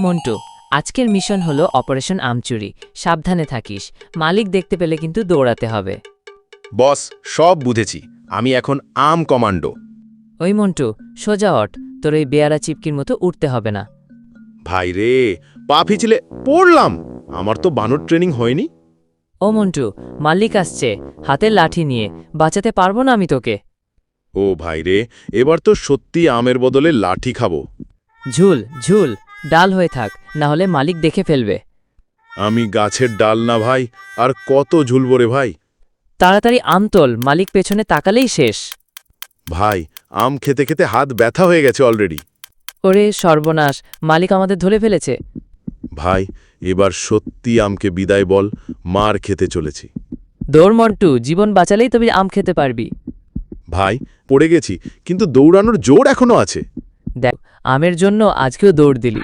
মন্টু আজকের মিশন হলো অপারেশন আমচুরি। সাবধানে থাকিস। মালিক দেখতে পেলে কিন্তু দৌড়াতে হবে। বস সব বুঝেছি। আমি এখন আম কমান্ডো। ওই মন্টু সোজা অট তোর ওই বেয়ারা চিপকির মতো উঠতে হবে না। ভাই রে পা পিছলে পড়লাম। আমার তো বানর ট্রেনিং হয়নি। ও মন্টু মালিক আসছে। হাতের লাঠি নিয়ে। বাঁচাতে পারব না আমি তোকে। ও ভাই রে এবার তো সত্যি আমের বদলে লাঠি খাব। ঝুল ঝুল। ডাল হয়ে থাক না হলে মালিক দেখে ফেলবে। আমি গাছের ডাল না ভাই আর কত ঝুলবো রে ভাই? তাড়াতাড়ি আমতল মালিক পেছনে তাকালেই শেষ। ভাই আম খেতে খেতে হাত ব্যথা হয়ে গেছে অলরেডি ওরে সর্বনাশ মালিক আমাদের ধরে ফেলেছে। ভাই এবার সত্যি আমকে বিদায় বল মার খেতে চলেছি। দৌড় মন্টু জীবন বাঁচালেই তবে আম খেতে পারবি। ভাই পড়ে গেছি কিন্তু দৌড়ানোর জোর এখনও আছে। দেখ আমের জন্য আজকেও দৌড় দিলি।